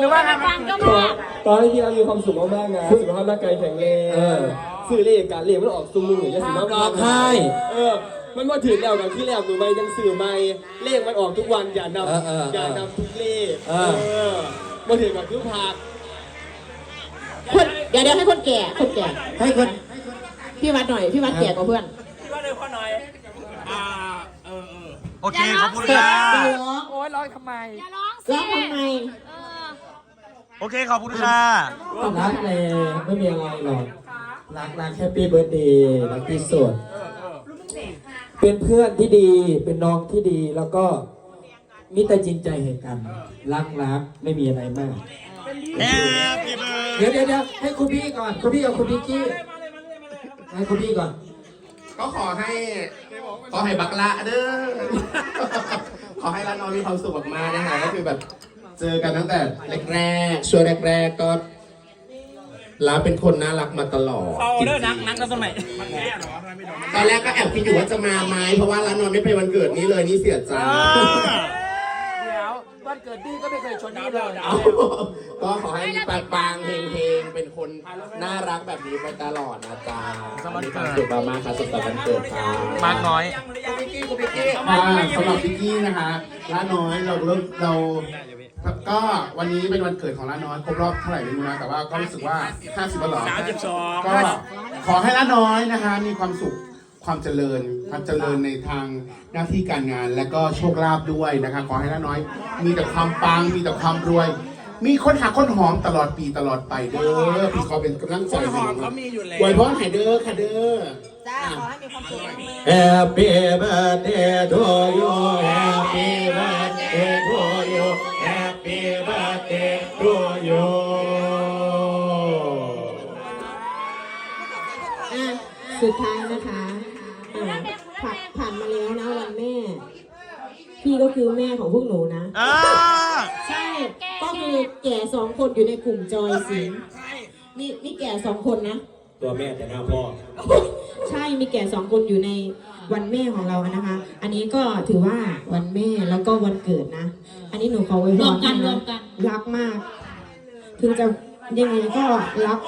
หรือว่าไงฟังก็ขอมากขอให้พี่อามีความสุขมากๆนะสุขภาพร่างกายแข็งแรงเออสื่อเลขการเรียนมันออกซุ้มมืออย่าสิมาร้องไห้เออมันมาถึงแล้วกับที่แล้วมือไม่ยังสื่อไม่เลขมันออกทุกวันอย่านำเออเอออย่านำทุกเลขเอออมาถึงกับทุกผักคนเดี๋ยวเดี๋ยวให้คนแก่คนแก่ให้คนพี่วัดหน่อยพี่วัดแก่กว่าเพื่อนโอเคขอบคุณค่ะร้องโอ้ยร้องทำไมอย่าร้องสิร้องทำไมเออ โอเคขอบคุณค่ะรักเลยไม่มีอะไรหรอกรักรักแฮปปี้เบิร์ดเดย์รักที่สุดเป็นเพื่อนที่ดีเป็นน้องที่ดีแล้วก็มิตรจริงใจให้กัน รักรักไม่มีอะไรมาก Happy birthday เดี๋ยวเดี๋ยวเดี๋ยวให้คุณพี่ก่อนคุณพี่กับคุณพี่กี้ให้คุณพี่ก่อน ก็ขอให้ ขอให้บักละเด้อ ขอให้ร้านน้องมีความสุขมากๆนะคะก็คือแบบ เจอกันตั้งแต่แรกๆช่วงแรกๆก็ร้านเป็นคนน่ารักมาตลอดเอาเด้อนักนักแล้วสมัยตอนแรกก็แอบคิดอยู่ว่าจะมาไหมเพราะว่าร้านนอนไม่ไปวันเกิดนี้เลยนี่เสียใจเดี๋ยววันเกิดพี่ก็ไม่เคยชวนนี่เลยเอาก็ขอให้ปังปังๆเฮงเฮงๆเป็นคนน่ารักแบบนี้ไปตลอดนะจ๊ะมีความสุขมากๆค่ะสุขสันต์วันเกิดค่ะมากน้อยอ่าสำหรับพิกกี้นะคะร้านน้อยเราเริ่มเรา ก็วันนี้เป็นวันเกิดของร้านน้อยครบรอบเท่าไหร่ไม่รู้นะแต่ว่าก็รู้สึกว่า 50วันหรอก็ขอให้ร้านน้อยนะคะ มีความสุขความเจริญความเจริญในทางหน้าที่การงาน และก็โชคลาภด้วยนะคะขอให้ร้านน้อย มีแต่ความปังมีแต่ความรวย มีคนหาคนหอมตลอดปีตลอดไปเด้อพี่ขอเป็นกำลังใจให้น้องไว้พรให้เด้อค่ะเด้อจ้าขอให้มีความสุขมาก Happy birthday to you Happy birthday to you Happy birthday to you อะสุดท้ายนะคะอะผ่านผ่านมาแล้วนะวันแม่ พี่ก็คือแม่ของพวกหนูนะ อ่าใช่ ก็คือแก่สองคนอยู่ในกลุ่มจอยสิงห์มีมีแก่สองคนนะ ตัวแม่แต่หน้าพ่อ ใช่มีแก่สองคนอยู่ใน วันแม่ของเรานะคะ อันนี้ก็ถือว่าวันแม่แล้วก็วันเกิดนะ อันนี้หนูขอไว้พรวมกันให้ะรวมกัน รักมาก ถึงจะยังไงก็รัก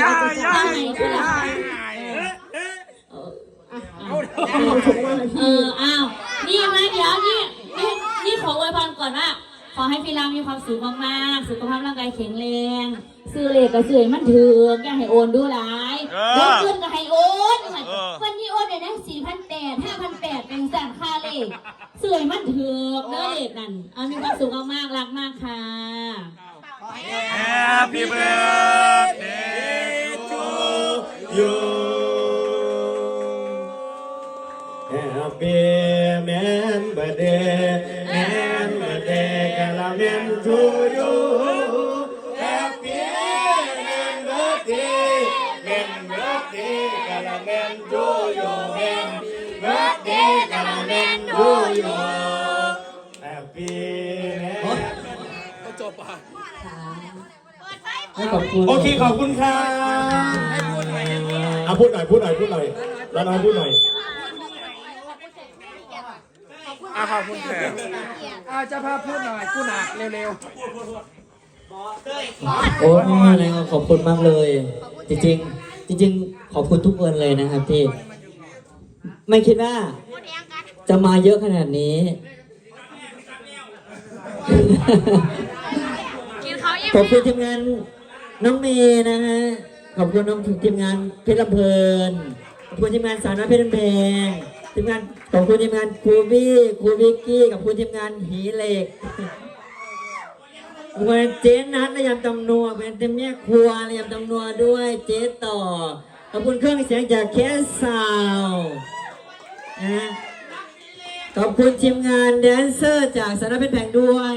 ย่าย่าทำไมคือรักเราถูกว่าเอพี่ออ้าว นี่ไหมเดี๋ยวนี่นี่นี่ขออวยพรก่อนว่า ขอให้พี่รามมีความสุขมากๆ สุขภาพร่างกายแข็งแรง ซื้อเลขก็ซื้อให้มันถืออย่าให้โอนดูหลายลดเงินก็ให้โอนวันนี้โอนได้สี่พันแปดห้าพันแปดเป็นแสนค่าเลขซื้อให้มันถือเนื้อเลขนั่นเอามีความสุขมากๆรักมากค่ะ Happy birthday to you Happy man birthday man birthday กะละแมน to you Happy man birthday man birthday กะละแมน to you man birthday กะละแมน to you Happy man ให้ขอบคุณโอเคขอบคุณค่ะอะพูดหน่อยพูดหน่อยพูดหน่อยแล้วน้อยพูดหน่อย อาขอบคุณค่ะอาจะพาพูดหน่อยพูดหนักเร็วโอ้ยอะไรก็ขอบคุณมากเลย จริงๆ จริง ๆ ขอบคุณทุกคนเลยนะครับที่ ไม่คิดว่า จะมาเยอะขนาดนี้ ขอบคุณทีมงานน้องเมย์นะฮะ ขอบคุณน้องทีมงานเพชรลำเพลินขอบคุณทีมงานสาวน้อยเพชรลำเพง ทีมงานขอบคุณทีมงานครูบี้ครูวิกกี้ขอบคุณทีมงานหีเหล็กเวนเจ๊นัทระยำตำนัวเป็นเต็มแม่ครัวระยำตำนัวด้วยเจ๊ต่อขอบคุณเครื่องเสียงจากแคสซาวนะขอบคุณทีมงานแดนเซอร์จากสารเป็นแผงด้วย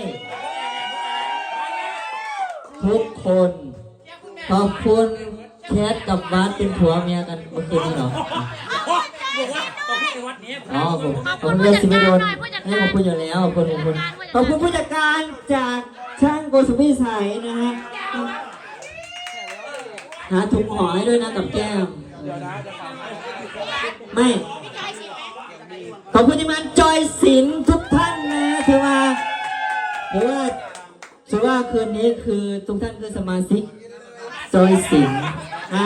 ทุกคนขอบคุณแคทกับบาสเป็นผัวเมียกันเมื่อคืนนี้เหรอ อ๋อผมขอบคุณเรื่องสิไม่โดนให้ขอบคุณอยู่แล้วขอบคุณขอบคุณขอบคุณผู้จัดการจากช่างโกสุพิสัยนะฮะหาถุงห่อให้ด้วยนะกับแก้มไม่ขอบคุณทีมงานจอยศิลป์ทุกท่านนะถือว่าถือว่าสุดว่าคืนนี้คือทุกท่านคือสมาชิกจอยสินนะ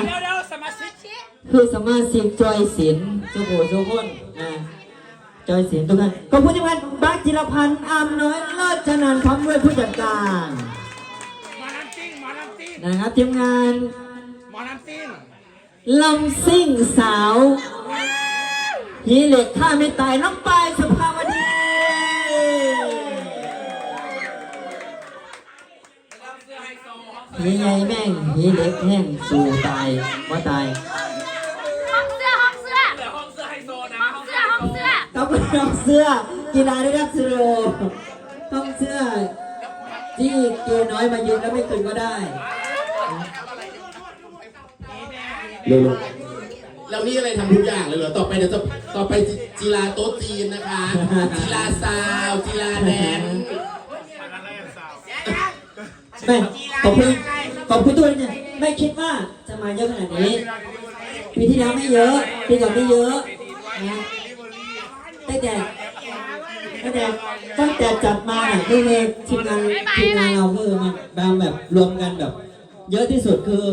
คือสมาชิกจอยสินสุโขสุขนนะจอยสินทุกท่านขอบคุณที่พันบักจิรพันธ์อามน้อยเลิศชนันท์พร้อมด้วยผู้จัดการหมอน้ำจิ้งหมอน้ำจิ้งนะครับทีมงานหมอน้ำจิ้งลำซิ่งสาวฮีเหล็กข้าไม่ตายน้องปายสุภาวดีฮีไงแม่งฮีเหล็กแห้งสู่ตายว่าตาย ต้องเป็นน้องเสื้อกีฬาได้รับเสื้อต้องเสื้อที่เกย์น้อยมายืนแล้วไม่คืนก็ได้เร็วๆแล้วนี่อะไรทำทุกอย่างเลยเหรอ ต่อไปเดี๋ยวจะต่อไปจิจีราโต๊ะจีนนะคะ จีราซาวจีราแดนไม่ขอบคุณขอบคุณตัวเนี่ยไม่คิดว่าจะมาเยอะขนาดนี้ปีที่แล้วไม่เยอะปีก่อนไม่เยอะนะ ตั้งแต่ตั้งแต่ตั้งแต่จัดมาเนี่ยคือทีมงานทีมงานเราคือมาแบบรวมกันแบบ เยอะที่สุดคือ